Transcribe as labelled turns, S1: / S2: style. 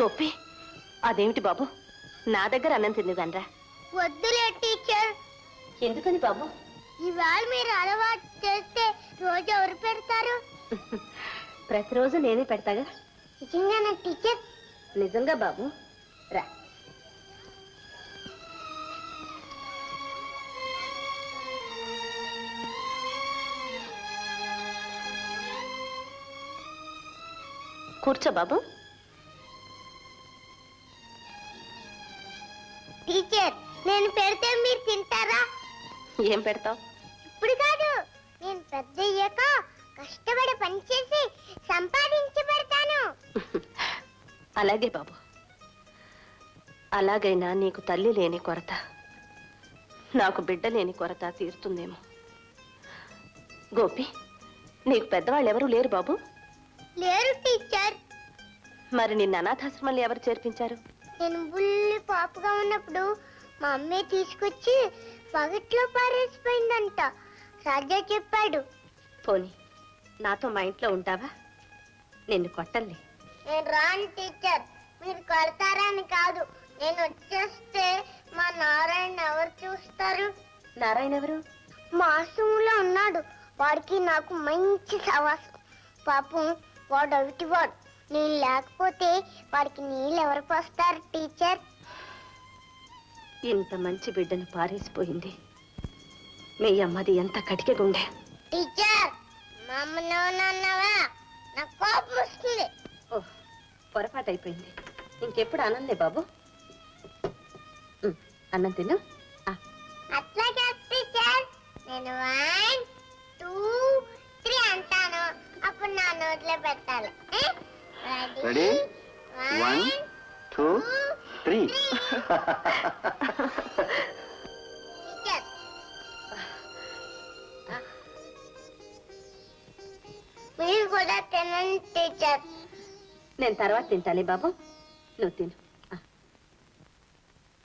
S1: గోపి అదేమిటి బాబు? నా దగ్గర అన్నం తినేదనరా.
S2: వద్దులే టీచర్
S1: ఎందుకని బాబు?
S2: ఇవాళ మీరు అలవాటు చేస్తే రోజు ఎవరు పెడతారు?
S1: ప్రతిరోజు నేనే పెడతాగా?
S2: నిజంగానా టీచర్
S1: నిజంగా బాబు. రా. కూర్చో బాబు.
S2: టీచర్ నేను పెడితే మీరు తింటారా?
S1: ఏం పెడతావు?
S2: ఇప్పుడు కాదు నేను పెద్ద అయ్యాక కష్టపడి పనిచేసి సంపాదించి పెడతాను.
S1: అలాగే బాబు. అలాగైనా నీకు తల్లి లేని కొరత నాకు బిడ్డ లేని కొరత తీరుతుందేమో. గోపి నీకు పెద్దవాళ్ళు ఎవరు లేరు బాబు?
S2: లేరు టీచర్.
S1: మరి నిన్న అనాథాశ్రమంలో ఎవరు చేర్పించారు?
S2: నేను బుల్లి పాపగా ఉన్నప్పుడు మా అమ్మే తీసుకొచ్చి పగట్లో పారేసిపోయిందంట. రాజా చెప్పాడు.
S1: పోనీ నాతో మా ఇంట్లో ఉంటావా? నిన్ను కొట్టల్ని
S2: నేను రాను టీచర్. మీరు కొడతారని కాదు. నేను వచ్చేస్తే మా నారాయణ ఎవరు చూస్తారు?
S1: నారాయణ ఎవరు?
S2: మా ఆశ్రమంలో ఉన్నాడు. వాడికి నాకు మంచి సవాసం. పాపం వాడు అవిటి వాడు నేను లేకపోతే వాడికి నీళ్ళు ఎవరు పోస్తారు టీచర్?
S1: ఇంత మంచి బిడ్డను పారేసిపోయింది. మీ అమ్మది ఎంత కటిక గుండె.
S2: టీచర్ మా అమ్మను అన్నావా? నాకు కోపం వస్తుంది.
S1: ఓ పొరపాటు అయిపోయింది ఇంకెప్పుడు అనంలే బాబు? అన్నం తిను. ఆ,
S2: అట్లా కాదు టీచర్ నేను వన్ టూ త్రీ అంటాను. అప్పుడు నా నోట్లో పెట్టాలి.
S3: రెడీ వన్ టూ త్రీ
S2: మీరు కూడా తినండి టీచర్
S1: నేను తర్వాత తింటాలే బాబు. నువ్వు తిను.